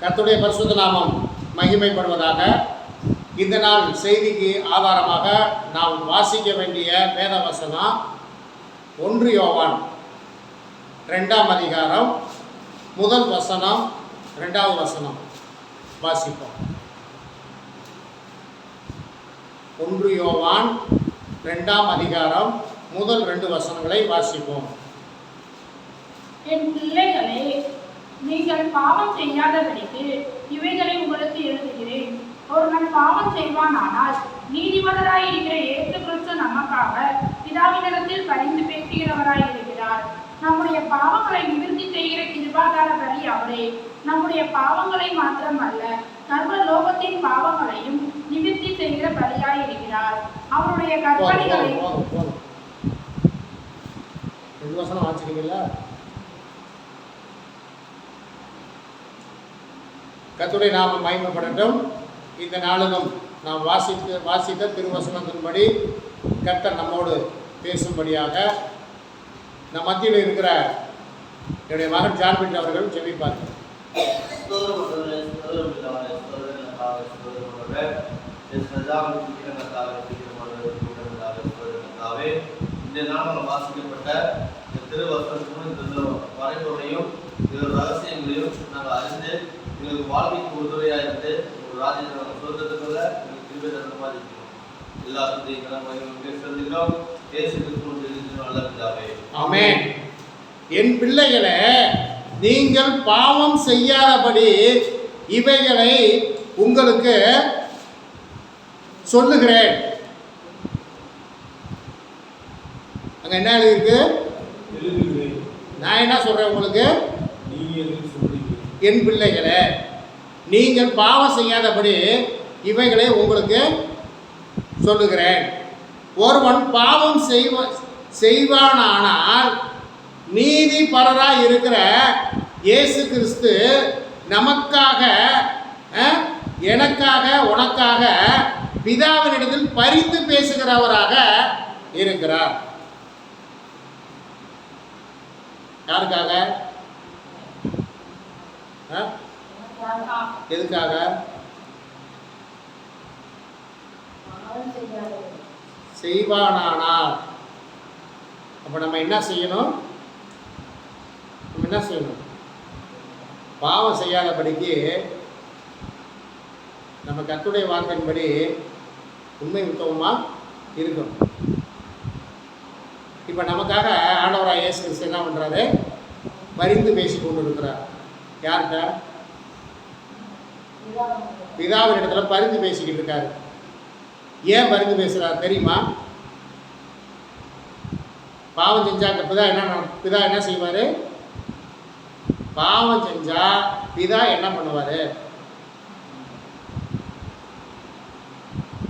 கத்துடைய பரிசுத்த நாமம் மகிமைப்படுவதாக இந்த நாள் செய்திக்கு ஆதாரமாக நாம் வாசிக்க வேண்டிய வேத வசனம் ஒன்று யோவான் ரெண்டாம் அதிகாரம் முதல் வசனம் ரெண்டாவது வசனம். வாசிப்போம். ஒன்று யோவான் ரெண்டாம் அதிகாரம் முதல் ரெண்டு வசனங்களை வாசிப்போம். என் பிள்ளைகளே நீங்கள் பாவம் செய்யாதபடிக்கு இவைகளை உங்களுக்கு எழுதுகிறேன். ஒருவன் பாவம் செய்வானானால் நீதிபதராயிருக்கிற இயேசு கிறிஸ்து நமக்காக பிதாவினிடத்தில் பரிந்து பேசுகிறவராயிருக்கிறார். நம்முடைய பாவங்களை நிவர்த்தி செய்கிற கிருபாதார பலி அவரே. நம்முடைய பாவங்களை மாத்திரமல்ல சர்வ லோகத்தின் பாவங்களையும் நிவர்த்தி செய்கிற பலியாயிருக்கிறார். அவருடைய போதும் கற்பனைகளை கத்துடைய நாம மயமப்படட்டும் இந்த நாளிலும் நாம் வாசித்து வாசித்த திருவசனத்தின்படி கர்த்தர் நம்மோடு பேசும்படியாக நம் மத்தியில் இருக்கிற என்னுடைய மகன் ஜான்பிட் அவர்கள் ஜெபிப்பார். இந்த நாளில் வாசிக்கப்பட்ட திருவசனத்தின் இதோட ரகசியங்களையும் நாங்கள் அறிந்து எங்களுக்கு வாழ்க்கைக்கு உறுதுணையாக இருந்து ஒரு ராஜ்யத்தை நாங்கள் சொந்தத்துக்குள்ள எங்களுக்கு திரும்ப தந்த மாதிரி இருக்கிறோம் எல்லா துதியும் கடமையும் செலுத்துகிறோம் இயேசு கிறிஸ்துவின் தெரிவித்து நல்ல பிதாவே. ஆமென். என் பிள்ளைகளே நீங்கள் பாவம் செய்யாதபடி இவைகளை உங்களுக்கு சொல்லுகிறேன். அங்க என்ன இருக்கு எழுதுகிறேன். நான் என்ன சொல்றேன் உங்களுக்கு? என் பிள்ளைகளே நீங்கள் பாவம் செய்யாதபடி இவைகளை உங்களுக்கு சொல்லுகிறேன். ஒருவன் பாவம் செய்வ செய்வானானால் நீதிபரராய் இருக்கிற இயேசு கிறிஸ்து நமக்காக எனக்காக உனக்காக பிதாவினிடத்தில் பறித்து பேசுகிறவராக இருக்கிறார். யாருக்காக? எதுக்காக? செய்வானானா அப்போ நம்ம என்ன செய்யணும்? நம்ம என்ன செய்யணும்? பாவம் செய்யாதபடிக்கு நம்ம கத்துடைய வார்த்தையின்படி உண்மை உத்தவமாக இருக்கணும். இப்போ நமக்காக ஆண்டவராக இயேசு என்ன பண்ணுறாரு பரிந்து பேசி கொண்டு இருக்கிறார் யார்கிட்ட? பிதாவின் இடத்துல பரிந்து பேசிக்கிட்டு இருக்காரு. ஏன் பரிந்து பேசுகிறார் தெரியுமா? பாவம் செஞ்சா அந்த பிதா என்ன பிதா என்ன செய்வார்? பாவம் செஞ்சா பிதா என்ன பண்ணுவார்?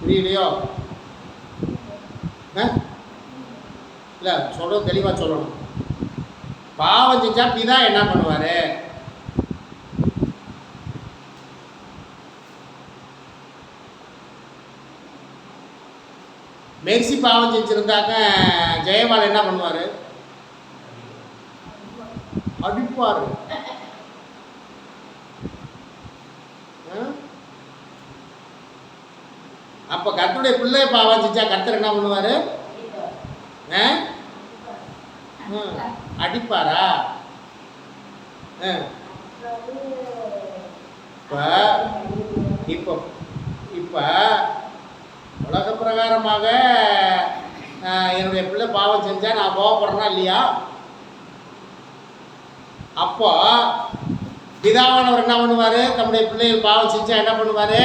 புரியலையோ? இல்லை சொல்கிறது தெளிவாக சொல்லணும். பாவம் செஞ்சா பிதா என்ன பண்ணுவார்? மெர்சி பாவம் செஞ்சுருந்தாக்க ஜெயபால் என்ன பண்ணுவார்? அடிப்பார். அப்போ கர்த்தருடைய பிள்ளை பாவம் செஞ்சா கர்த்தர் என்ன பண்ணுவார்? அடிப்பாரா? ஆ. இப்போ இப்போ இப்போ உலக பிரகாரமாக என்னுடைய பிள்ளை பாவம் செஞ்சால் நான் கோவப்படுறேனா இல்லையா? அப்போ பிதாவானவர் என்ன பண்ணுவார்? தம்முடைய பிள்ளைகள் பாவம் செஞ்சால் என்ன பண்ணுவார்?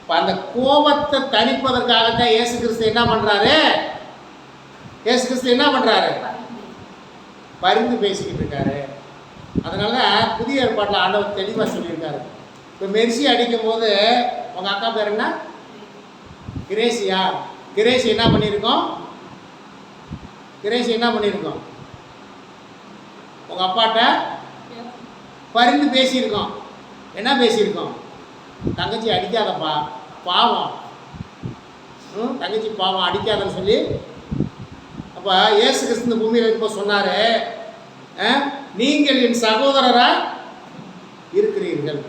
இப்போ அந்த கோபத்தை தணிப்பதற்காகத்தான் இயேசு கிறிஸ்து என்ன பண்ணுறாரு இயேசு கிறிஸ்து என்ன பண்ணுறாரு பரிந்து பேசிக்கிட்டு இருக்காரு. அதனால புதிய ஏற்பாட்டில் ஆண்டவர் தெளிவாக சொல்லியிருக்காரு. இப்போ மெர்சி அடிக்கும்போது உங்கள் அக்கா பேர் என்ன? கிரேசியா? கிரேசி என்ன பண்ணியிருக்கோம்? கிரேசி என்ன பண்ணியிருக்கோம்? உங்கள் அப்பாட்ட பரிந்து பேசியிருக்கோம். என்ன பேசியிருக்கோம்? தங்கச்சி அடிக்காதப்பா பாவம். தங்கச்சி பாவம் அடிக்காதன்னு சொல்லி. அப்போ இயேசு கிறிஸ்து பூமியில் இருக்கும்போது சொன்னார் நீங்கள் என் சகோதரரா இருக்கிறீர்கள்.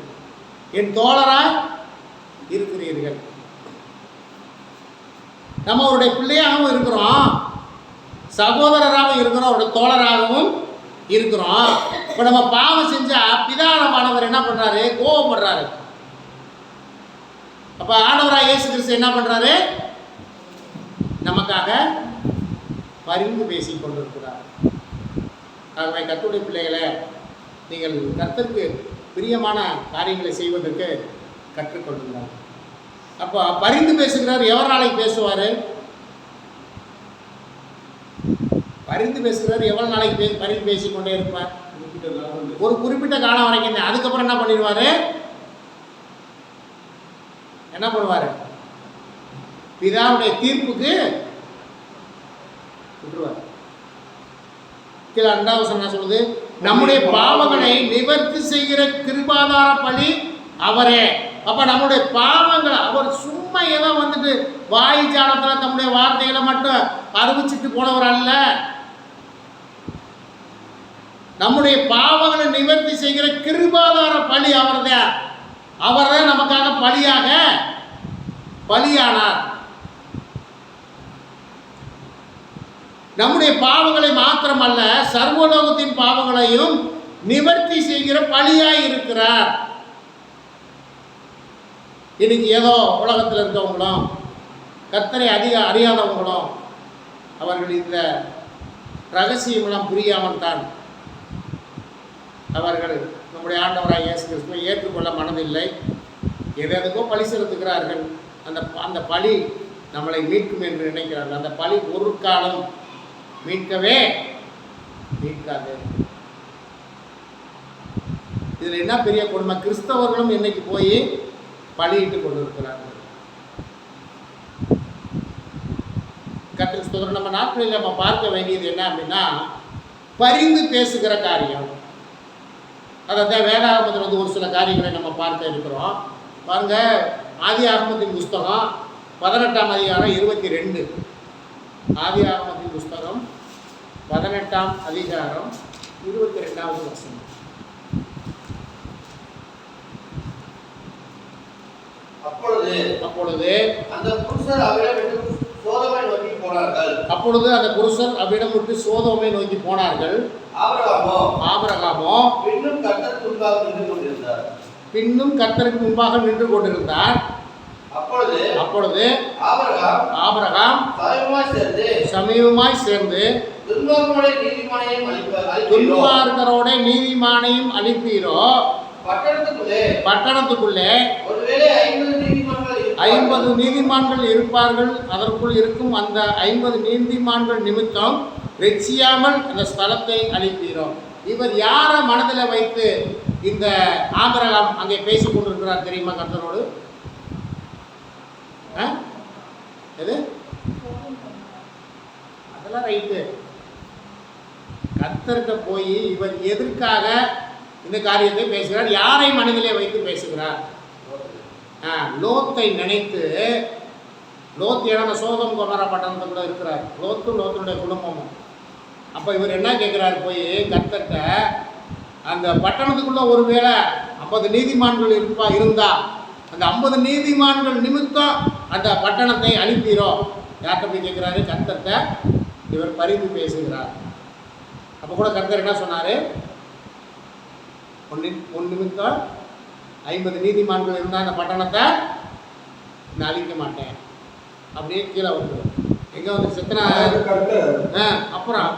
என் தோழராக இருக்கிறீர்கள். நம்ம அவருடைய பிள்ளையாகவும் இருக்கிறோம். சகோதரராகவும் இருக்கிறோம். அவருடைய தோழராகவும் இருக்கிறோம். இப்போ நம்ம பாவம் செஞ்சா பிதானமானவர் என்ன பண்ணுறாரு கோவப்படுறாரு அப்போ ஆண்டவராக இயேசு கிறிஸ்து என்ன பண்ணுறாரு நமக்காக பரிந்து பேசி கொண்டிருக்கிறார். ஆகவே கத்துடைய பிள்ளைகளை நீங்கள் கர்த்தருக்கு பிரியமான காரியங்களை செய்வதற்கு கற்றுக்கொள்ளுங்கள். அப்போ பரிந்து பேசுகிறார் எவர் நாளைக்கு பேசுவார்? பரிந்து பேசுகிறார் எவ்வளோ நாளைக்கு பே பரிந்து பேசிக்கொண்டே இருப்பார். ஒரு குறிப்பிட்ட காலம் வரைக்கும் அதுக்கப்புறம் என்ன பண்ணிடுவாரு? என்ன பண்ணுவாரு? பிதாவுடைய தீர்ப்புக்கு விட்டுருவார் கீழே ரெண்டாவது என்ன சொல்லுது? நம்முடைய பாவங்களை நிவர்த்தி செய்கிற கிருபாதார பணி அவரே. அப்போ நம்முடைய பாவங்களை அவர் சும்மா ஏதோ வந்துட்டு வாய் ஜாலத்தில் தம்முடைய வார்த்தைகளை மட்டும் அறிவிச்சிட்டு போனவர் அல்ல. நம்முடைய பாவங்களை நிவர்த்தி செய்கிற கிருபாதார பலி அவர் தான் நமக்காக பலியாக பலியானார். நம்முடைய பாவங்களை மாத்திரமல்ல சர்வலோகத்தின் பாவங்களையும் நிவர்த்தி செய்கிற பலியாய் இருக்கிறார். இன்னைக்கு ஏதோ உலகத்தில் இருக்கவங்களும் கர்த்தரை அதிக அறியாதவங்களும் அவர்கள் இந்த ரகசியமெல்லாம் புரியாமல் தான் அவர்கள் நம்முடைய ஆண்டவராக இயேசு கிறிஸ்துவை ஏற்றுக்கொள்ள மனதில்லை. எதற்கோ பழி செலுத்துகிறார்கள். அந்த அந்த பழி நம்மளை மீட்கும் என்று நினைக்கிறார்கள். அந்த பழி ஒரு காலம் மீட்கவே மீட்காது. இதில் என்ன பெரிய கொடுமை? கிறிஸ்தவர்களும் இன்னைக்கு போய் பலியிட்டு கொண்டிருக்கிறார்கள் கத்திர ஸ்தோத்திரம். நம்ம நாட்களில் நம்ம பார்க்க வேண்டியது என்ன அப்படின்னா பரிந்து பேசுகிற காரியம். அதாவது வேதாகமத்தில் வந்து ஒரு சில காரியங்களை நம்ம பார்க்க இருக்கிறோம். பாருங்க ஆதி ஆகமத்தின் புஸ்தகம் பதினெட்டாம் அதிகாரம் இருபத்தி ரெண்டு. ஆதி ஆகமத்தின் புஸ்தகம் பதினெட்டாம் அதிகாரம் இருபத்தி ரெண்டாவது வருஷம் அப்பொழுது அப்பொழுது அந்த புருஷர் அவரிடம் விட்டு சோதமை நோக்கி போனார்கள். அப்பொழுது அந்த புருஷர் அவ்விடம் விட்டு சோதோமை நோக்கி போனார்கள். ஆபிரகாமோ ஆபிரகாமோ பின்னும் கர்த்தர் முன்பாக நின்று கொண்டிருந்தார். பின்னும் கர்த்தருக்கு முன்பாக நின்று கொண்டிருந்தார். அப்பொழுது அப்பொழுது ஆபிரகாம் ஆபிரகாம் சமயமாய் சேர்ந்து சமீபமாய் சேர்ந்து நீதிமானையும் அழிப்பீரோ? துன்மார்க்கரோட நீதிமானையும் அனுப்பீரோ பட்டணத்துக்குள்ளே ஐம்பது நீதிமான்கள் இருப்பார்கள். அதற்குள் இருக்கும் அந்த ஐம்பது நீதிமான்கள் நிமித்தம் வெச்சியாமல் அந்த ஸ்தலத்தை அழிப்பீரோம் இவர் யாரை மனதில் வைத்து இந்த ஆபிரகாம் அங்கே பேசிக் கொண்டிருக்கிறார் தெரியுமா கர்த்தரோடு? ஆ? எது? அதெல்லாம் ரைட்டு. கர்த்தர்கிட்ட போய் இவர் எதற்காக இந்த காரியத்தை பேசுகிறார். யாரை மனதிலே வைத்து பேசுகிறார்? லோத்தை நினைத்து லோத் இடம் சோதம் கொமரா பட்டணத்துக்குள்ள இருக்கிறார். லோத்து லோத்துடைய குடும்பமும். அப்போ இவர் என்ன கேட்குறாரு போய் கத்தட்ட அந்த பட்டணத்துக்குள்ள ஒருவேளை ஐம்பது நீதிமான்கள் இருப்பா இருந்தா அந்த ஐம்பது நீதிமான்கள் நிமித்தம் அந்த பட்டணத்தை அனுப்பிடும் யார்கிட்ட போய் கேட்குறாரு? கத்தட்ட இவர் பரிந்து பேசுகிறார். அப்போ கூட கர்த்தர் என்ன சொன்னார்? ஒன் ஒன் நிமித்தம் ஐம்பது நீதிமான்கள் இருந்தால் அந்த பட்டணத்தை நான் அழிக்க மாட்டேன். அப்படியே கீழே வந்துடும் எங்கே வந்து செத்தனா? ஆ அப்புறம்?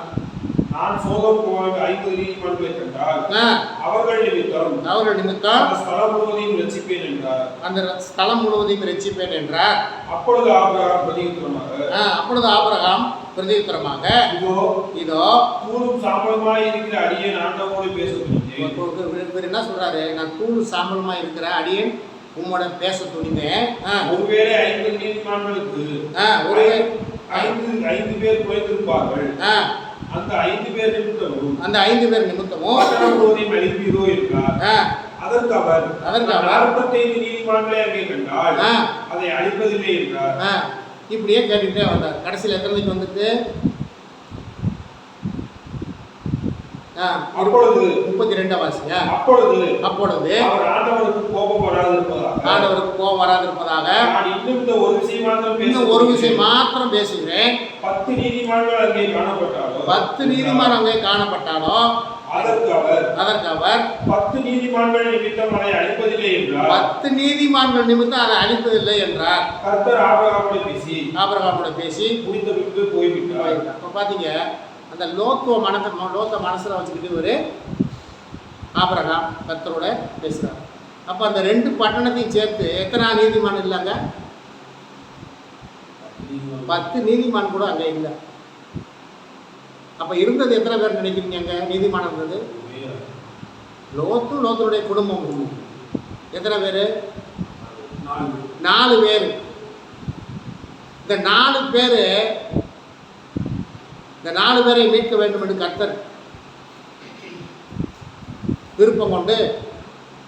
நான் சோதம் போவாங்க ஐம்பது நீதிமன்றங்களை கண்டால் அவர்கள் நிமித்தம் அவர்கள் நிமித்தம் ஸ்தலம் முழுவதையும் ரசிப்பேன் என்றார். அந்த ஸ்தலம் முழுவதையும் ரட்சிப்பேன் என்றார். அப்பொழுது ஆபிரகாம் பிரதியுத்தரமாக ஆ, அப்பொழுது ஆபிரகாம் பிரதியுத்தரமாக. இதோ இதோ. தூளும் சாம்பலுமாய் இருக்கிற அடியே ஆண்டவோடு பேச துணிந்தேன் இப்பொழுது இவர் இவர் என்ன சொல்றாரு? நான் தூள் சாம்பலுமா இருக்கிற அடியேன் உம்மோட பேச துணிந்தேன் ஒருவேளை ஐம்பது நீதிமான்களுக்கு ஒரு ஐந்து ஐந்து பேர் குறைந்திருப்பார்கள். அந்த ஐந்து பேர் நிமித்தமும் அந்த ஐந்து பேர் நிமித்தமும் அழிப்பீரோ என்றார். அதற்கு அவர் அதற்கு அவர், நாற்பத்தைந்து நீதிமான்களை அங்கே கண்டால் அதை அழிப்பதில்லை என்றார். இப்படியே கேட்டுக்கிட்டே வந்தார். கடைசியில் எத்தனைக்கு வந்துட்டு அப்பொழுது. முப்பத்தி ரெண்டாம் வாசிங்க அப்பொழுது அப்பொழுது ஆண்டவருக்கு கோபம் வராது இருப்பதாக ஆண்டவருக்கு கோபம் வராதிருப்பதாக. நான் இன்னும் ஒரு விஷயம் மாத்திரம் இன்னும் ஒரு விஷயம். மாத்திரம் பேசுகிறேன். பத்து நீதிமான்கள் அங்கே காணப்பட்டாரோ பத்து நீதிமான் அங்கே காணப்பட்டாலோ? அதற்கு அவர் பத்து நீதிமான்கள் நிமித்தம் அதை அழைப்பதில்லை என்றார். பத்து நீதிமான்கள் நிமித்தம் அதை அழிப்பதில்லை என்றார். கர்த்தர் ஆபிரகாமோடு பேசி ஆபரகாமோட பேசி முடித்த பின்பு போய்விட்டார். அப்போ பார்த்தீங்க அந்த லோத்துவ மனத்தை லோத்த மனசில் வச்சுக்கிட்டு ஒரு ஆபரகாம் கர்த்தரோட பேசுகிறார் அப்போ அந்த ரெண்டு பட்டணத்தையும் சேர்த்து எத்தனை நீதிமான் இல்லைங்க? பத்து நீதிமான் கூட அங்கே இல்லை. அப்போ இருந்தது எத்தனை பேர் நினைக்கிறீங்க அங்கே? நீதிமான் இருந்தது? லோத்து லோத்தனுடைய குடும்பம். எத்தனை பேர்? நாலு பேர். இந்த நாலு பேர் இந்த நாலு பேரை மீட்க வேண்டும் என்று கர்த்தர் விருப்பம் கொண்டு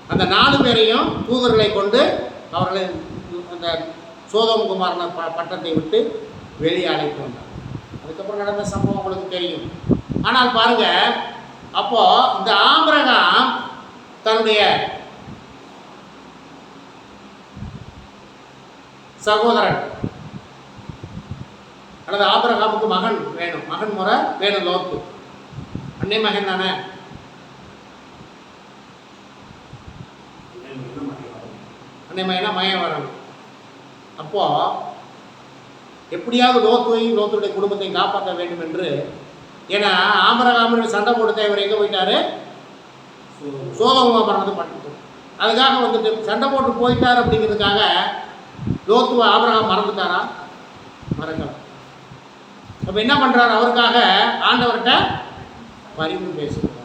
அந்த நாலு பேரையும் தூதர்களை கொண்டு அவர்களை அந்த சோதம் குமாரன ப பட்டத்தை விட்டு வெளியே அழைத்து வந்தார். அதுக்கப்புறம் நடந்த சம்பவம் உங்களுக்கு தெரியும். ஆனால் பாருங்க அப்போ இந்த ஆபிரகாம் தன்னுடைய சகோதரன் அல்லது ஆபிரகாமுக்கு மகன் வேணும். மகன் முறை வேணும் லோத்து. அன்னை மகன் தானே? அன்னை மகனா வரணும் அப்போ எப்படியாவது லோத்துவையும் லோத்துடைய குடும்பத்தையும் காப்பாற்ற வேண்டும் என்று ஏன்னா ஆபரகாமன் சண்டை போட்டு இவர் எங்கே போயிட்டாரு? சோதமா மரணத்தை பண்ணிட்டு அதுக்காக வந்துட்டு சண்டை போட்டு போயிட்டார் அப்படிங்கிறதுக்காக லோத்துவ ஆபரகம் மறந்துட்டாரா? மறக்கல. அப்போ என்ன பண்ணுறாரு அவருக்காக ஆண்டவர்கிட்ட பரிந்து பேசுகிறார்.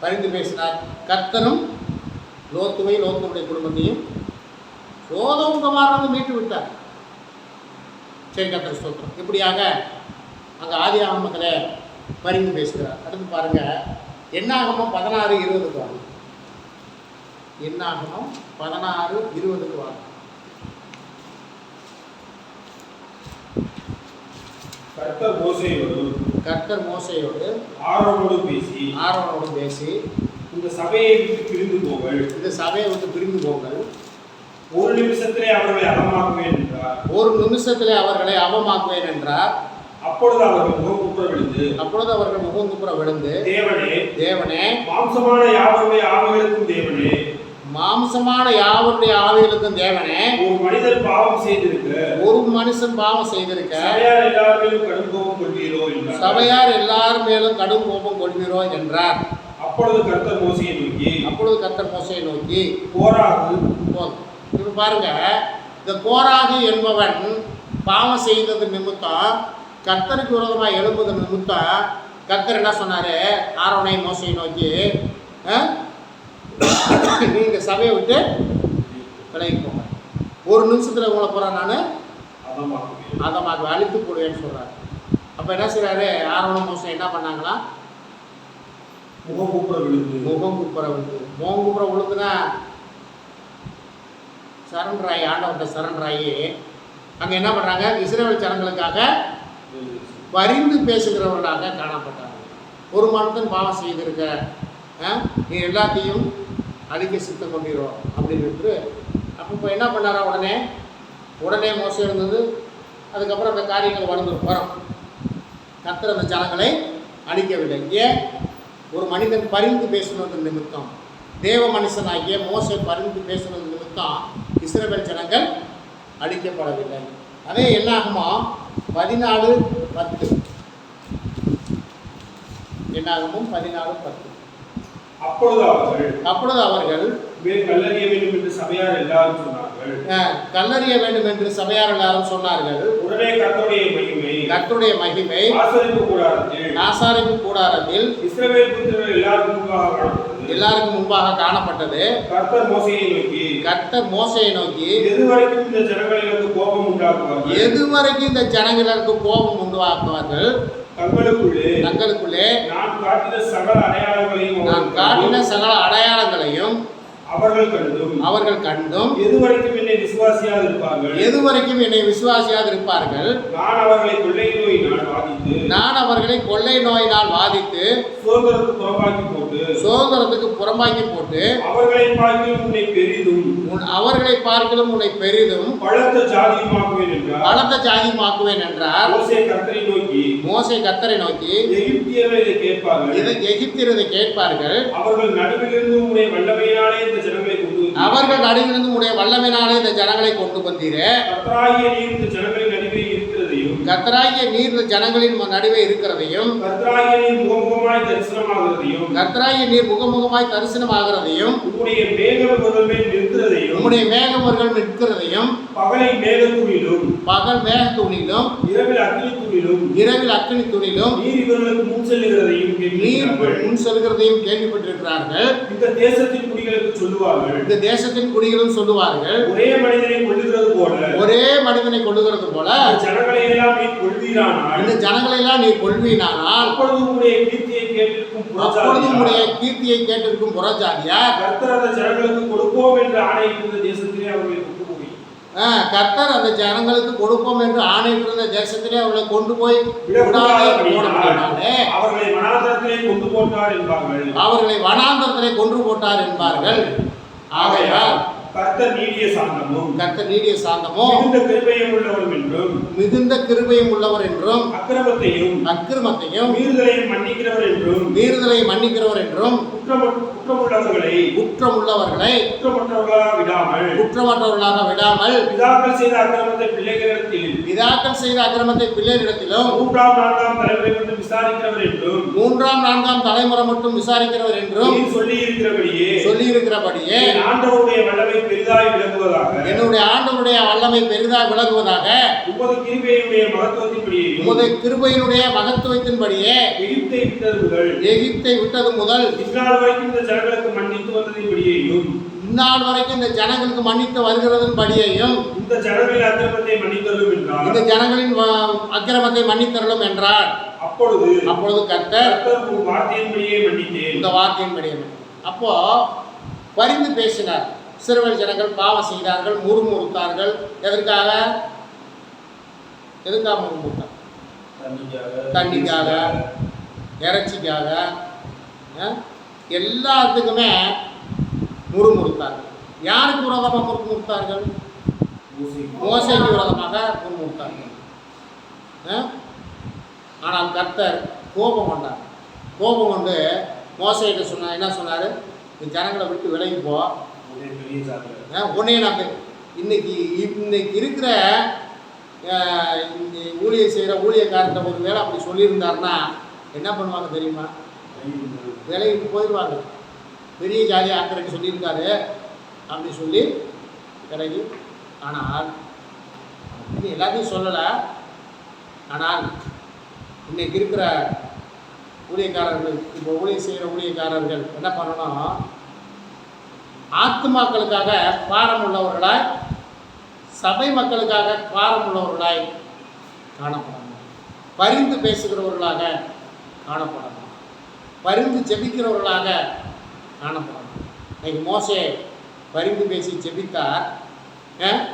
பரிந்து பேசினார். கர்த்தனும் லோத்துவை லோத்துடைய குடும்பத்தையும் சோதம் குமாரன் மீட்டு விட்டார். சரி ஸ்தோத்திரம். இப்படியாக அங்கே ஆதி ஆகமத்தில் பரிந்து பேசுகிறார். அடுத்து பாருங்க என்னாகமம் பதினாறு இருபதுக்கு வாங்க. என்னாகமம் பதினாறு இருபதுக்கு வாங்க. கர்த்தர் மோசையோடு கர்த்தர் மோசையோடு ஆரோனோடு பேசி ஆரோனோடு பேசி இந்த சபையை விட்டு பிரிந்து போங்கள். இந்த சபையை விட்டு பிரிந்து போங்கள். ஒரு நிமிஷத்திலே அவர்களை அறமாக்குவேன் என்றார். ஒரு நிமிஷத்திலே அவர்களை அவமாக்குவேன் என்றார். அப்பொழுது அவர்கள் முகக்குப்புற விழுந்து அப்பொழுது அவர்கள் முகங்குப்புற விழுந்து தேவனே தேவனே மாம்சமான யாவருடைய ஆவிகளுக்கும் தேவனே மாம்சமான யாவருடைய ஆவிகளுக்கும் தேவனே ஒரு மனிதர் பாவம் செய்திருக்க ஒரு மனுஷன் பாவம் செய்திருக்க சபையார் எல்லாருமே கடும் கோபம் கொள்வீரோ சபையார் எல்லார் மேலும் கடும் கோபம் கொள்கிறோம் என்றார். அப்பொழுது கர்த்தர் மோசையை நோக்கி அப்பொழுது கர்த்தர் மோசையை நோக்கி போராது போதும் இப்போ பாருங்க இந்த கோராகு என்பவன் பாவம் செய்தது நிமித்தம் கர்த்தருக்கு விரோதமாக எழும்புது நிமித்தம் கர்த்தர் என்ன சொன்னார்? ஆரோனை மோசையை நோக்கி ஆ? நீ இந்த சபையை விட்டு விலகி போங்க ஒரு நிமிஷத்தில் உங்களை போகிறேன் நான்? அதமாக்குவேன். அதை மாக்கு அழித்து போடுவேன்னு சொல்கிறார் அப்போ என்ன செய்கிறாரு ஆரோனும் மோசம் என்ன பண்ணாங்களா? முகக்குப்புற விழுந்து. முகம் குப்புற விழுந்து. முகம் குப்புற விழுந்துனா சரண்ராய் ஆண்டவர்கிட்ட சரண்ராயி. அங்கே என்ன பண்ணுறாங்க இஸ்ரேல் ஜனங்களுக்காக பரிந்து பேசுகிறவர்களாக காணப்பட்டாங்க ஒரு மனத்தன் பாவம் செய்திருக்க நீ எல்லாத்தையும் அழிக்க சித்தம் கொண்டிரும் அப்படின்னு அப்போ இப்போ என்ன பண்ணாரா உடனே? உடனே மோசம் இருந்தது அதுக்கப்புறம் அந்த காரியங்கள் வளர்ந்து போகிறோம் கத்திர அந்த ஜனங்களை அழிக்கவில்லை ஏன்? ஒரு மனிதன் பரிந்து பேசுனது நிமித்தம். தேவ மனுஷனாகிய மோசை பரிந்து பேசுனது நிமித்தம் இஸ்ரவேல் ஜனங்கள் அழிக்கப்படவில்லை. அதே என்னாகுமா? பதினாலு பத்து. என்னாகமும் பதினாலு பத்து. அப்பொழுது அவர்கள் அப்பொழுது அவர்கள் கல்லறிய வேண்டும் என்று சபையார் எல்லாரும் சொன்னார்கள். கல்லறிய வேண்டும் என்று சபையார் எல்லாரும் சொன்னார்கள். உடனே கர்த்தருடைய மகிமை கர்த்தருடைய மகிமை ஆசரிப்பு கூடாரத்தில் நாசாரிப்பு கூடாரத்தில் இஸ்ரவேல் புத்திரர் முன்பாக காணப்பட்டது எல்லாருக்கும் முன்பாக காணப்பட்டது. கர்த்தர் மோசையை நோக்கி. கர்த்தர் மோசையை நோக்கி எதுவரைக்கும் இந்த ஜனங்களுக்கு கோபம் உண்டாக்குவார்கள்? எதுவரைக்கும் இந்த ஜனங்களுக்கு கோபம் உண்டாக்குவார்கள்? தங்களுக்குள்ளே. தங்களுக்குள்ளே. நான் காட்டின சகல அடையாளங்களையும் நான் காட்டின சகல அடையாளங்களையும் அவர்கள் கண்டும். அவர்கள் கண்டும். எதுவரைக்கும் என்னை விசுவாசியாது இருப்பார்கள்? எதுவரைக்கும் என்னை விசுவாசியாக இருப்பார்கள்? நான் அவர்களை கொள்ளை நோயினால் வாதித்து நான் அவர்களை கொள்ளை நோயினால் வாதித்து சுதந்திரத்தை புறம்பாக்கி போட்டு சுதந்திரத்துக்கு புறம்பாக்கி போட்டு அவர்களை பார்க்கிலும் உன்னை பெரிதும் உன் அவர்களை பார்க்கலும் உன்னை பெரிதும் பலத்த ஜாதியுமாக்குவேன் என்றார். பலத்த ஜாதியுமாக்குவேன் என்றார். மோசே கர்த்தரை நோக்கி மோசை கத்தரை நோக்கி எகிப்தியர்கள் இதை கேட்பார்கள். இதை எகிப்தியர் இதை கேட்பார்கள். அவர்கள் நடுவிலிருந்து உன்னை இந்த வந்தீர். அவர்கள் நடுவிலிருந்து உடைய வல்லமையினாலே இந்த ஜனங்களை கொண்டு வந்தீரே. கர்த்தராகிய நீர் ஜனங்களின் நடுவே இருக்கிறதையும் கத்தராகிய நீர் முகமுகமாய் தரிசனமாகிறதையும் கத்தராகிய நீர் முகமுகமாய் தரிசனமாகிறதையும் உம்முடைய மேகம் முதல் மேல் நிற்கிறதையும் உம்முடைய மேகமர்கள் நிற்கிறதையும் பகலை மேகத்துணிலும் பகல் மேகத்துணிலும் இரவில் அக்னி துணிலும் இரவில் அக்கினி துணிலும் நீர் இவர்களுக்கு முன் செல்லுகிறதையும் நீர் முன் செல்கிறதையும் கேள்விப்பட்டிருக்கிறார்கள். இந்த தேசத்தின் குடிகளுக்கு சொல்லுவார்கள். இந்த தேசத்தின் குடிகளும் சொல்லுவார்கள். ஒரே மனிதனை கொள்ளுகிறது போல ஒரே மனிதனை கொள்ளுகிறது போல ஜனங்களை எல்லாம் நீ கொள்வீரானால் இந்த ஜனங்களை எல்லாம் நீ கொள்வீனானால் அப்பொழுது உம்முடைய கீர்த்தியை கேட்டிருக்கும் அப்பொழுது புறஜாதியார் கீர்த்தியை கேட்டிருக்கும் புறஜாதியார். கர்த்தர் அந்த ஜனங்களுக்கு கொடுப்போம் என்று ஆணையிட்டிருந்த தேசத்திலே அவர்களை கொண்டு போய். ஆ, கர்த்தர் அந்த ஜனங்களுக்கு கொடுப்போம் என்று ஆணையிட்டிருந்த தேசத்திலே அவர்களை கொண்டு போய் விடாதே போனபடினாலே அவர்களை மனாந்தரத்திலே கொண்டு போட்டார் என்பார்கள். அவர்களை வனாந்தரத்திலே கொன்று போட்டார் என்பார்கள். ஆகையால் கர்த்தர் நீடிய சாந்தமும். கர்த்தர் நீடிய சாந்தமும். மிகுந்த கிருபையும் உள்ளவரும் என்றும். மிகுந்த கிருபையும் உள்ளவர் என்றும். அக்கிரமத்தையும். அக்கிரமத்தையும். மீறுதலையும் மன்னிக்கிறவர் என்றும். மீறுதலை மன்னிக்கிறவர் என்றும். குற்றம் குற்றமுள்ளவர்களை. குற்றம் உள்ளவர்களை குற்றமற்றவர்களாக விடாமல். குற்றமற்றவர்களாக விடாமல். பிதாக்கள் செய்த அக்கிரமத்தை பிள்ளைகளிடத்தில் பிதாக்கள் செய்த அக்கிரமத்தை பிள்ளைகளிடத்திலும். மூன்றாம் நான்காம் தலைமுறை கொண்டு விசாரிக்கிறவர் என்றும். மூன்றாம் நான்காம் தலைமுறை மட்டும் விசாரிக்கிறவர் என்றும். சொல்லி இருக்கிறபடியே சொல்லி இருக்கிறபடியே ஆண்டவருடைய வல்லமை பெரிதாக விளங்குவதாக உமது கிருபையுடைய மகத்துவத்தின்படியே உமது கிருபையினுடைய மகத்துவத்தின்படியே எகிப்தை விட்டது முதல். எகிப்தை விட்டது முதல். இந்நாள் வரைக்கும் இந்த ஜனங்களுக்கு மன்னித்து வந்ததின்படியேயும் இந்நாள் வரைக்கும் இந்த ஜனங்களுக்கு மன்னித்து வருகிறதன் படியையும் இந்த ஜனங்களின் அக்கிரமத்தை இந்த ஜனங்களின் அக்கிரமத்தை மன்னித்தருளும் என்றார். அப்பொழுது அப்பொழுது கர்த்தர் வார்த்தையின்படியே மன்னித்தேன். இந்த வார்த்தையின் படியே அப்போ பரிந்து பேசினார். சிறுவல் ஜனங்கள் பாவம் செய்தார்கள் முறுமுறுத்தார்கள். எதற்காக? எதுக்காக முறுமுறுத்தார் தண்ணிக்காக. இறைச்சிக்காக? எல்லாத்துக்குமே முறுமுறுத்தார்கள் யாருக்கு விரோதமாக முறுமுறுத்தார்கள்? மோசைக்கு. விரோதமாக முறுமுறுத்தார்கள்? ஆனால் கர்த்தர் கோபம் கொண்டார். கோபம் கொண்டு மோசைகிட்ட சொன்னார் என்ன சொன்னார்? இந்த ஜனங்களை விட்டு விலகி போ. ஆ, நான் இன்னைக்கு இன்னைக்கு இருக்கிற ஆஹ், ஊழியர் செய்கிற ஊழியக்காரர்கிட்ட ஒரு வேலை அப்படி சொல்லியிருந்தாருன்னா என்ன பண்ணுவாங்க தெரியுமா? விலகிட்டு போயிடுவாங்க பெரிய ஜாலியாக ஆக்கிறேன்னு சொல்லியிருக்காரு. அப்படி சொல்லி கிடைக்கு ஆனால் இன்னும் எல்லாத்தையும் சொல்லலை. ஆனால் இன்னைக்கு இருக்கிற ஊழியக்காரர்கள் இப்போ ஊழியர் செய்கிற ஊழியக்காரர்கள் என்ன பண்ணணும்? ஆத்மாக்களுக்காக பாரம் உள்ளவர்களாய் சபை மக்களுக்காக பாரம் உள்ளவர்களாய் காணப்படணும். பரிந்து பேசுகிறவர்களாக காணப்படணும். பரிந்து ஜெபிக்கிறவர்களாக காணப்படணும். இன்னைக்கு மோசே பரிந்து பேசி ஜெபித்தார். அஹ்,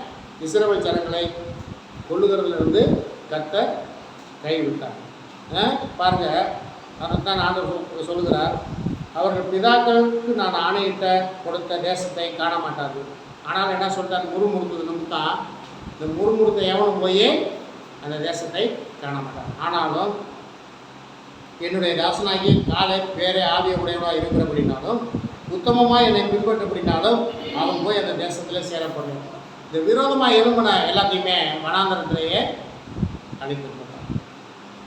ஜனங்களை கொள்ளுகிறதுலேருந்து கர்த்தர் கைவிட்டார். பாருங்கள் பாருங்க தான் ஆண்டவர் சொல்~ சொல்லுகிறார். அவர்கள் பிதாக்களுக்கு நான் ஆணையிட்ட கொடுத்த தேசத்தை காண மாட்டார்கள் ஆனால் என்ன சொல்கிறார் முறுமுறுத்தது நிமித்தம் இந்த முறுமுறுத்த எவனும் போய் அந்த தேசத்தை காண மாட்டான் ஆனாலும் என்னுடைய தாசனாகிய காலை பேரை ஆவிய உடையவனாக இருக்கிறபடினாலும் உத்தமமாக என்னை பின்பற்றபடினாலும் அவன் போய் அந்த தேசத்தில் சேரப்படும். இந்த விரோதமாக எழும்பின எல்லாத்தையுமே வனாந்தரத்திலேயே அழித்து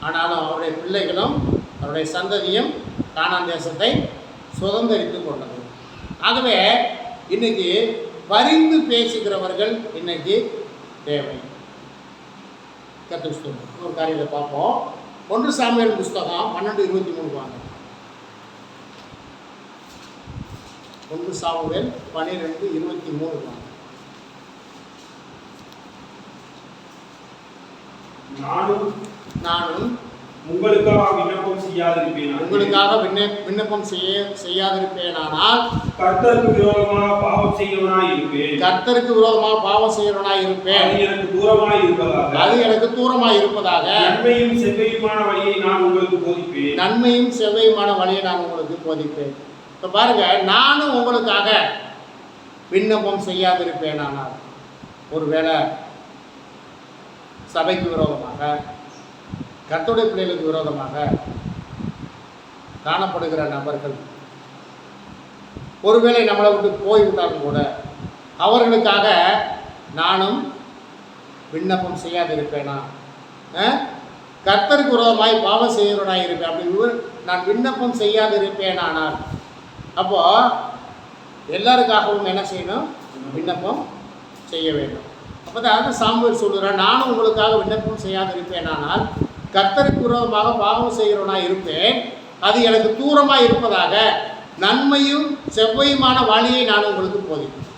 ஆனாலும் அவருடைய பிள்ளைகளும் அவருடைய சந்ததியும் கானான் தேசத்தை சுதந்திரித்து கொண்டது. ஆகவே இன்னைக்கு பரிந்து பேசுகிறவர்கள் இன்னைக்கு தேவை கற்றுக்கு ஒரு காரியத்தை பார்ப்போம். ஒன்று சாமியல் புஸ்தகம் பன்னெண்டு இருபத்தி மூணு வாங்க. ஒன்று சாமுவேல் பன்னிரெண்டு இருபத்தி மூணு வாங்க. நானும் நானும் உங்களுக்காக விண்ணப்பம் செய்யாதிருப்பேன். உங்களுக்காக விண்ண விண்ணப்பம் செய்ய செய்யாதிருப்பேனானால் கர்த்தருக்கு விரோதமாக பாவம் செய்யவனாய் இருப்பேன். கர்த்தருக்கு விரோதமாக பாவம் செய்கிறவனாய் இருப்பேன். அது எனக்கு தூரமாய் இருப்பதாக. அது எனக்கு தூரமாய் இருப்பதாக. நன்மையும் செவ்வையுமான வழியை நான் உங்களுக்கு போதிப்பேன். நன்மையும் செவ்வையுமான வழியை நான் உங்களுக்கு போதிப்பேன். இப்போ பாருங்க நானும் உங்களுக்காக விண்ணப்பம் செய்யாதிருப்பேனானால் ஒருவேளை சபைக்கு விரோதமாக கர்த்தருடைய பிள்ளைகளுக்கு விரோதமாக காணப்படுகிற நபர்கள் ஒருவேளை நம்மளை விட்டு போய்விட்டாலும் கூட அவர்களுக்காக நானும் விண்ணப்பம் செய்யாதிருப்பேனா கர்த்தருக்கு விரோதமாய் பாவம் செய்கிறவனாக இருப்பேன். அப்படி நான் விண்ணப்பம் செய்யாதிருப்பேனானால் அப்போ எல்லாருக்காகவும் என்ன செய்யணும்? விண்ணப்பம் செய்ய வேண்டும். அப்போ தான் சாம்பல் சொல்கிறார் நானும் உங்களுக்காக விண்ணப்பம் செய்யாதிருப்பேனானால் கர்த்தருக்கு விரோதமாக பாவம் செய்கிறவனாக இருப்பேன். அது எனக்கு தூரமாக இருப்பதாக நன்மையும் செவ்வையுமான வழியை நான் உங்களுக்கு போதிப்பேன்.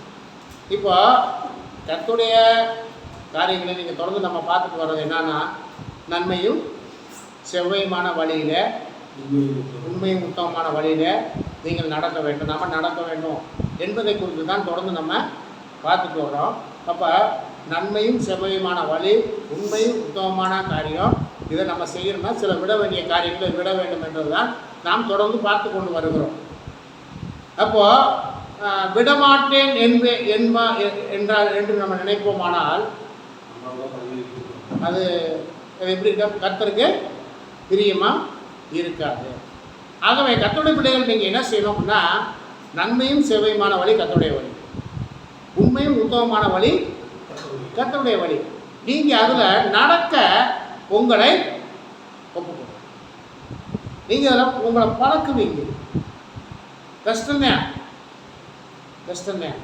இப்போ கர்த்தருடைய காரியங்களை நீங்கள் தொடர்ந்து நம்ம பார்த்துட்டு வர்றது என்னன்னா நன்மையும் செவ்வையுமான வழியில் உண்மையும் உத்தமமான வழியில் நீங்கள் நடக்க வேண்டும். நம்ம நடக்க வேண்டும் என்பதை குறித்து தான் தொடர்ந்து நம்ம பார்த்துட்டு வர்றோம். அப்போ நன்மையும் செவ்வையுமான வழி உண்மையும் உத்தமமான காரியம். இதை நம்ம செய்யணும்னா சில விட வேண்டிய காரியங்களை விட வேண்டும் என்றது தான் நாம் தொடர்ந்து பார்த்து கொண்டு வருகிறோம். அப்போது விடமாட்டேன் என்பே என்பா எ- என்றால் என்று நம்ம நினைப்போமானால் அது எப்படி இருக்க? கர்த்தருக்கு பிரியமாக இருக்காது. ஆகவே கத்தோடைய பிள்ளைகள் நீங்கள் என்ன செய்யணும்னா நன்மையும் செவ்வையுமான வழி கத்தோடைய வழி உண்மையும் உத்தமமான வழி கர்த்தருடைய வழி. நீங்கள் அதில் நடக்க உங்களை ஒப்புக்கணும் நீங்கள் அதில் உங்களை பழக்குவீங்க. கஷ்டம்தான். கஷ்டம்தான்.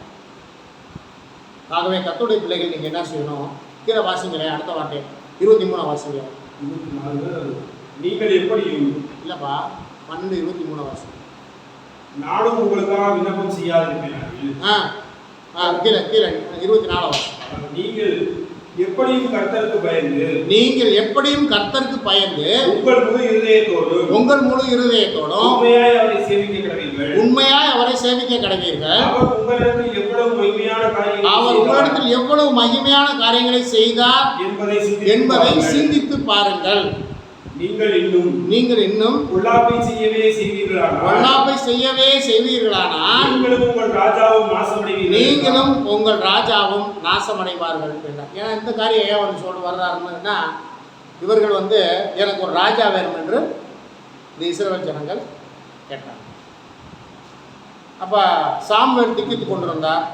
ஆகவே கர்த்தருடைய பிள்ளைகள் நீங்கள் என்ன செய்யணும்? கீழே வாசிங்களேன் அடுத்த வார்த்தை. இருபத்தி மூணு வாசிங்க. இருபத்தி நாலு. நீங்கள் எப்படியும் இல்லைப்பா பன்னெண்டு இருபத்தி மூணு வாசிங்க. நானும் உங்களுக்காக விண்ணப்பம் செய்யாதிருப்பேன் ஆ ஆ. கீழே கீழே இருபத்தி நாலு வாசிங்க நீங்கள் எப்படியும் கர்த்தருக்கு பயந்து நீங்கள் எப்படியும் கர்த்தருக்கு பயந்து உங்கள் முழு இருதயத்தோடும் உங்கள் முழு இருதயத்தோடும் உண்மையாய் அவரை சேவிக்க கடவீர்கள். உண்மையாய் அவரை சேவிக்க கடவீர்கள். அவர் உங்களிடத்தில் எவ்வளவு மகிமையான காரியங்களை அவர் செய்தார் உங்களிடத்தில் எவ்வளவு மகிமையான காரியங்களை செய்தார் என்பதை என்பதை. சிந்தித்து பாருங்கள். நீங்கள் இன்னும் நீங்கள் இன்னும் பொல்லாப்பை செய்யவே செய்வீர்களானால் பொல்லாப்பை செய்யவே செய்வீர்களானால் நீங்களும் உங்கள் ராஜாவும் நாசமடைவீர்கள். நீங்களும் உங்கள் ராஜாவும் நாசமடைவார்கள் ஏன்னா இந்த காரியம் ஏன் வந்து சொல்ல வர்றாருன்னா இவர்கள் வந்து எனக்கு ஒரு ராஜா வேணும் என்று இந்த இஸ்ரவேல் ஜனங்கள் கேட்டாங்க. அப்போ சாமுவேல் திக்கித்து கொண்டு வந்தார்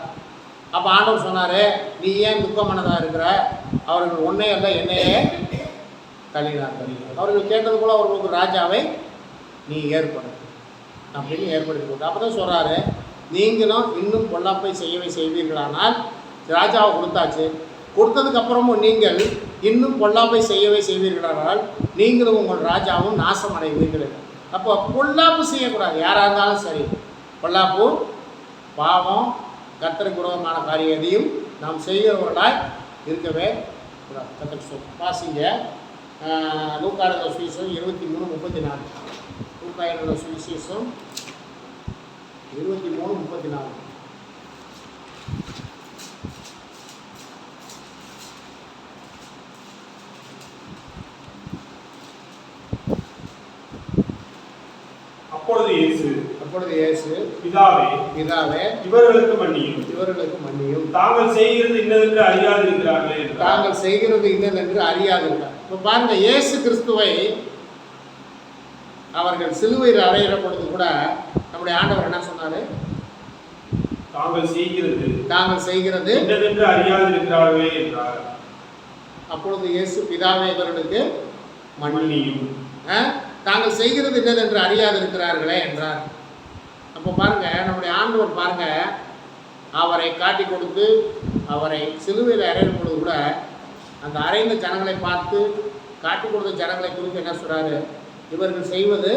அப்போ ஆண்டவர் சொன்னார் நீ ஏன் துக்கமானதாக இருக்கிற? அவர்கள் ஒன்னே அல்ல என்னையே தள்ளினார்கள் அவர்கள் கேட்டது போல அவர்களுக்கு ராஜாவை நீ ஏற்படு. அப்படின்னு ஏற்படுத்தி கொடுத்து அப்போ தான் சொல்கிறாரு நீங்களும் இன்னும் பொல்லாப்பை செய்யவே செய்வீர்களானால் ராஜாவை கொடுத்தாச்சு. கொடுத்ததுக்கப்புறமும் நீங்கள் இன்னும் பொல்லாப்பை செய்யவே செய்வீர்களானால் நீங்களும் உங்கள் ராஜாவும் நாசம் அடைவீர்கள் அப்போ பொல்லாப்பு செய்யக்கூடாது. யாராக இருந்தாலும் சரி. பொல்லாப்பு பாவம் கர்த்தருக்கு விரோதமான காரியம் எதையும் நாம் செய்கிறவர்களாய் இருக்கவே கூடாது. கத்தர் சொல் வாசிங்க. லூக்காடுற சுவிசேஷம் இருபத்தி மூணு முப்பத்தி நாலு. லூக்காடுற சுவிசேஷம் இருபத்தி மூணு முப்பத்தி நாலு. அப்பொழுது இயேசு அப்பொழுது இயேசு பிதாவே பிதாவே இவர்களுக்கு மன்னியும். இவர்களுக்கு மன்னியும். தாங்கள் செய்கிறது இன்னதென்று அறியாதிருக்கிறார்களே என்றார். தாங்கள் செய்கிறது இன்னதென்று அறியாதிருக்கார் இப்போ பாருங்க இயேசு கிறிஸ்துவை அவர்கள் சிலுவையில் அறையிற பொழுது கூட நம்முடைய ஆண்டவர் என்ன சொன்னாரு? தாங்கள் செய்கிறது. தாங்கள் செய்கிறது. அறியாதிருக்கிறார்களே என்றார். அப்பொழுது இயேசு பிதாவே இவர்களுக்கு மன்னியும்? தாங்கள் செய்கிறது என்னதென்று அறியாதிருக்கிறார்களே என்றார். அப்போ பாருங்க நம்முடைய ஆண்டவர் பாருங்க அவரை காட்டி கொடுத்து அவரை சிலுவையில் அறையும் பொழுது கூட அந்த அறைந்த ஜனங்களை பார்த்து காட்டி கொடுத்த ஜனங்களை குறித்து என்ன சொல்றாரு? இவர்கள் செய்வது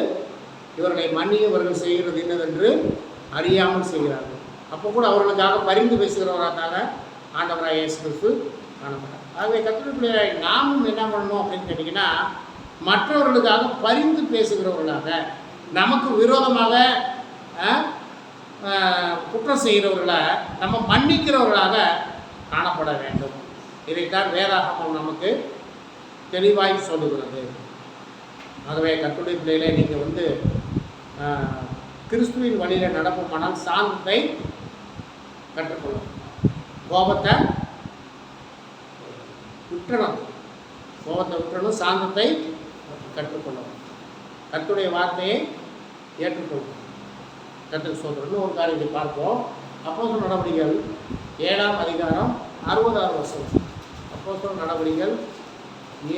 இவர்களை மன்னி இவர்கள் செய்கிறது என்னதென்று அறியாமல் செய்கிறார்கள். அப்போ கூட அவர்களுக்காக பரிந்து பேசுகிறவராக ஆண்டவராக இயேசு கிறிஸ்து காணப்பட்டார். ஆகவே கத்திரி நாமும் என்ன பண்ணணும் அப்படின்னு கேட்டிங்கன்னா மற்றவர்களுக்காக பரிந்து பேசுகிறவர்களாக நமக்கு விரோதமாக குற்றம் செய்கிறவர்களை நம்ம மன்னிக்கிறவர்களாக காணப்பட வேண்டும். இதைத்தான் வேதாகமம் நமக்கு தெளிவாய் சொல்லுகிறது. ஆகவே கத்துடைய பிள்ளைகளே நீங்கள் வந்து கிறிஸ்துவின் வழியில் நடக்குமானால் சாந்தத்தை கற்றுக்கொள்ளும் கோபத்தை விட்டுறணும். கோபத்தை விட்டுறணும் சாந்தத்தை கற்றுக்கொள்ளும் கத்துடைய வார்த்தையை ஏற்றுக்கொள்ளும் கற்றுக்கு சொல்கிறோம்னு ஒரு காரியத்தை பார்ப்போம். அப்போது நடவடிக்கைகள் ஏழாம் அதிகாரம் அறுபதாவது வருஷம் அப்போ நடவடிக்கைகள்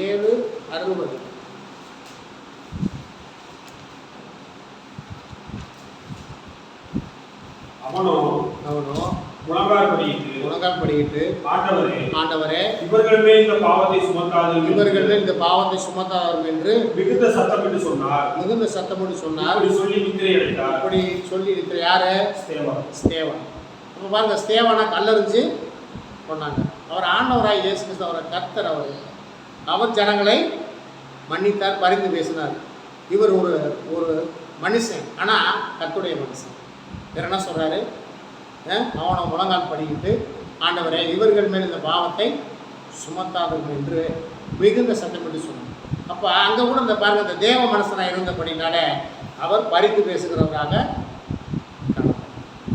ஏழு அறுபது. அவனோ அவனும் முழங்கால் படியிட்டு உலகம் படிக்கிட்டு ஆண்டவரே ஆண்டவரே இவர்கள் மேல் இந்த பாவத்தை சுமத்தாது இவர்கள் இந்த பாவத்தை சுமத்தாதவர்கள் என்று மிகுந்த சத்தம் என்று சொன்னார். மிகுந்த சத்தமோடு சொன்னார். அப்படி சொல்லி நித்திரை அடைந்தார். அப்படி சொல்லி இருக்கிற யாரு? ஸ்தேவான். ஸ்தேவன். அப்போ பாருங்க ஸ்தேவனை கல்லறிஞ்சு கொண்டாங்க. அவர் ஆண்டவராய் இயேசு கிறிஸ்து அவரை கர்த்தர் அவர். அவர் ஜனங்களை மன்னித்தார் பரிந்து பேசினார். இவர் ஒரு ஒரு மனுஷன் ஆனால் கத்துடைய மனுஷன். வேற என்ன சொல்கிறாரு அவனை முழங்கால் படிக்கிட்டு ஆண்டவரே இவர்கள் மேல் இந்த பாவத்தை சுமத்தாதவர்கள் என்று மிகுந்த சத்தம் என்று சொன்னார். அப்போ அங்கே கூட இந்த பாருங்க இந்த தேவ மனுஷனாக இருந்தபடினால அவர் பறித்து பேசுகிறவராக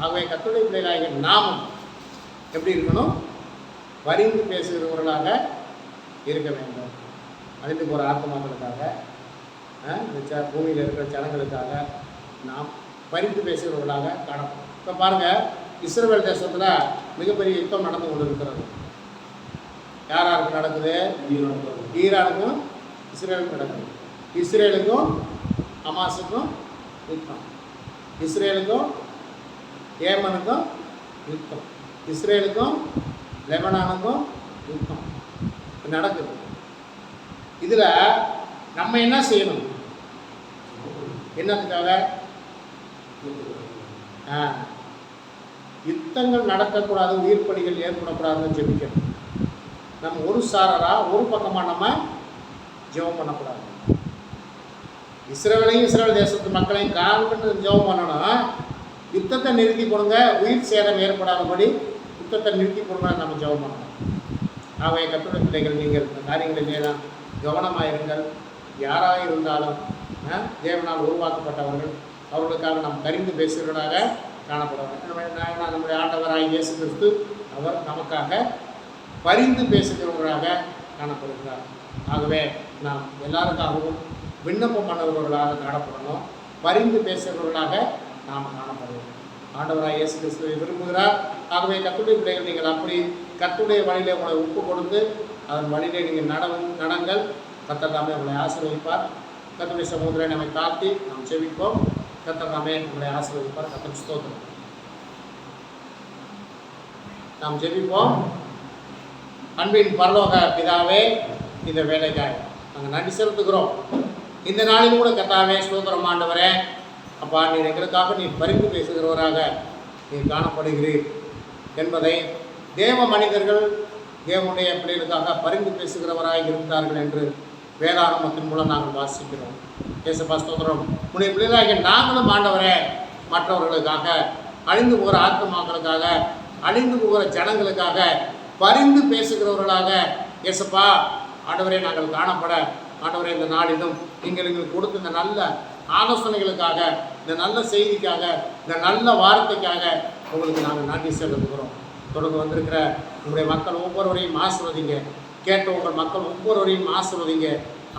ஆகவே கத்துடைய பிள்ளைகளாக நாமும் எப்படி இருக்கணும்? பரிந்து பேசுகிறவர்களாக இருக்க வேண்டும். அழிந்து போகிற ஆத்மாக்களுக்காக இந்த ச பூமியில் இருக்கிற ஜனங்களுக்காக நாம் பரிந்து பேசுகிறவர்களாக காணப்படும். இப்போ பாருங்கள் இஸ்ரேல் தேசத்தில் மிகப்பெரிய யுத்தம் நடந்து கொண்டு இருக்கிறது யார் யாருக்கு நடக்குது ஈரானுக்கும் இஸ்ரேலுக்கும் நடக்குது. இஸ்ரேலுக்கும் ஹமாஸுக்கும் யுத்தம். இஸ்ரேலுக்கும் ஏமனுக்கும் யுத்தம். இஸ்ரேலுக்கும் லெபனானுக்கும் யுத்தம். நடக்குது. இதில் நம்ம என்ன செய்யணும்? என்னதுக்காக? யுத்தங்கள் நடக்கக்கூடாது உயிர் பலிகள் ஏற்படக்கூடாதுன்னு ஜெபிக்கணும். நம்ம ஒரு சாரராக ஒரு பக்கமாக நம்ம ஜெபம் பண்ணக்கூடாது. இஸ்ரேலையும் இஸ்ரேல் தேசத்து மக்களையும் காண்பிட்டு ஜெபம் பண்ணணும். யுத்தத்தை நிறுத்தி கொடுங்க. உயிர் சேதம் ஏற்படாதபடி யுத்தத்தை நிறுத்தி கொடுங்க நம்ம ஜெபம் பண்ணணும். ஆகவே கட்டுரை பிள்ளைகள் நீங்கள் இந்த காரியங்களிலே தான் கவனமாக இருங்கள். யாராக இருந்தாலும் தேவனால் உருவாக்கப்பட்டவர்கள் அவர்களுக்காக நாம் கரிந்து பேசுகிறவர்களாக காணப்படுவாங்க நம்ம நம்முடைய ஆண்டவராக இயேசு கிறிஸ்து அவர் நமக்காக பரிந்து பேசுகிறவர்களாக காணப்படுகிறார். ஆகவே நாம் எல்லாருக்காகவும் விண்ணப்பம் பண்ணவர்களாக காணப்படணும். பரிந்து பேசுகிறவர்களாக நாம் காணப்படுவோம். ஆண்டவராக இயேசு கிறிஸ்துவை விரும்புகிறார். ஆகவே கத்துடைய பிள்ளைகள் நீங்கள் அப்படி கத்துடைய வழியிலே உங்களை ஒப்பு கொடுத்து அதன் வழியிலே நீங்கள் நடவும் நடங்கள். கத்தர் தாமே உங்களை ஆசீர்வதிப்பார். கத்துடைய சமுதிரை நம்மை தாழ்த்தி நாம் செவிப்போம் கத்தர் தாமே உங்களை ஆசீர்வதிப்பார். கத்தர் ஸ்தோத்திரம். நாம் ஜெபிப்போம். அன்பின் பரலோக பிதாவே இந்த வேலைக்காக நாங்கள் நன்றி செலுத்துகிறோம். இந்த நாளிலும் கூட கத்தாவே ஸ்தோத்திரம் ஆண்டவரே. அப்பா நீ எங்களுக்காக நீ பரிந்து பேசுகிறவராக நீ காணப்படுகிறீர் என்பதை தேவ மனிதர்கள் தேவனுடைய பிள்ளைகளுக்காக பரிந்து பேசுகிறவராக இருந்தார்கள் என்று வேதாரம்பத்தின் மூலம் நாங்கள் வாசிக்கிறோம். ஏசப்பா ஸ்தோத்திரம். உடைய பிள்ளைகளாகிய நாங்களும் ஆண்டவரே மற்றவர்களுக்காக அழிந்து போகிற ஆத்மாக்களுக்காக அழிந்து போகிற ஜனங்களுக்காக பரிந்து பேசுகிறவர்களாக ஏசப்பா ஆண்டவரே நாங்கள் காணப்பட. ஆண்டவரே இந்த நாளிலும் நீங்கள் எங்களுக்கு கொடுத்த இந்த நல்ல ஆலோசனைகளுக்காக இந்த நல்ல செய்திக்காக இந்த நல்ல வார்த்தைக்காக உங்களுக்கு நாங்கள் நன்றி செலுத்துகிறோம். தொடர்ந்து வந்திருக்கிற உங்களுடைய மக்கள் ஒவ்வொருவரையும் ஆசிர்வதிங்க. கேட்ட உங்கள் மக்கள் ஒவ்வொருவரையும் ஆசிர்வதிங்க.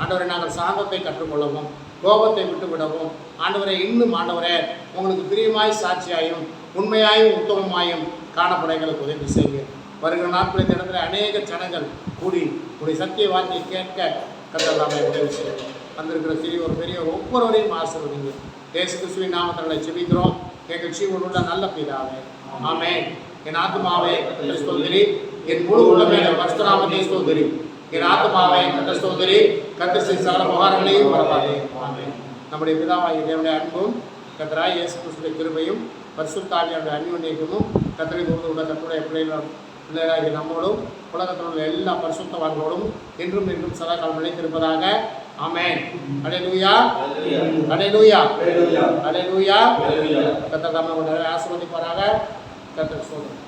ஆண்டவரை நாங்கள் சாந்தத்தை கற்றுக்கொள்ளவும் கோபத்தை விட்டு விடவும் ஆண்டவரை இன்னும் ஆண்டவரே உங்களுக்கு பிரியமாய் சாட்சியாயும் உண்மையாயும் உத்தமமாயும் காணப்பட எங்களுக்கு உதவி செய்யுங்க. வருகிற நாட்களில் இந்த இடத்துல அநேக ஜனங்கள் கூடி உடைய சத்திய வார்த்தையை கேட்க கத்தல்லாமல் உதவி செய்யும் வந்திருக்கிற சிறியோர் பெரியவர் ஒவ்வொருவரையும் ஆசிர்வதிங்க தேச கிறிஸ்துவின் நாமத்தில் செபிக்கிறோம் எங்கள் ஜீவன் நல்ல பிதாவே. ஆமே என் ஆத்மாவே கர்த்தரை என் முழு உள்ளமே பரசுராமத்தை ஸ்தோத்திரி. என் ஆத்மாவே கத்த ஸ்தோத்திரி. கத்த சகல உபகாரங்களையும் வரவாதே ஆமே நம்முடைய பிதாவாகிய தேவனுடைய அன்பும் கத்தராய் இயேசு கிறிஸ்துடைய கிருபையும் பரிசுத்தாவியோட அந்யோன்யமும் கத்தரை தோடு உள்ள கத்துடைய பிள்ளைகளும் பிள்ளைகளாகிய நம்மோடும் உலகத்தில் உள்ள எல்லா பரிசுத்தவான்களோடும் என்றும் என்றும் சதா காலம் நிலைத்திருப்பதாக Amen. Hallelujah. Hallelujah. Hallelujah. Hallelujah. Hallelujah. Hallelujah. Hallelujah. Hallelujah. Hallelujah. Hallelujah. Hallelujah.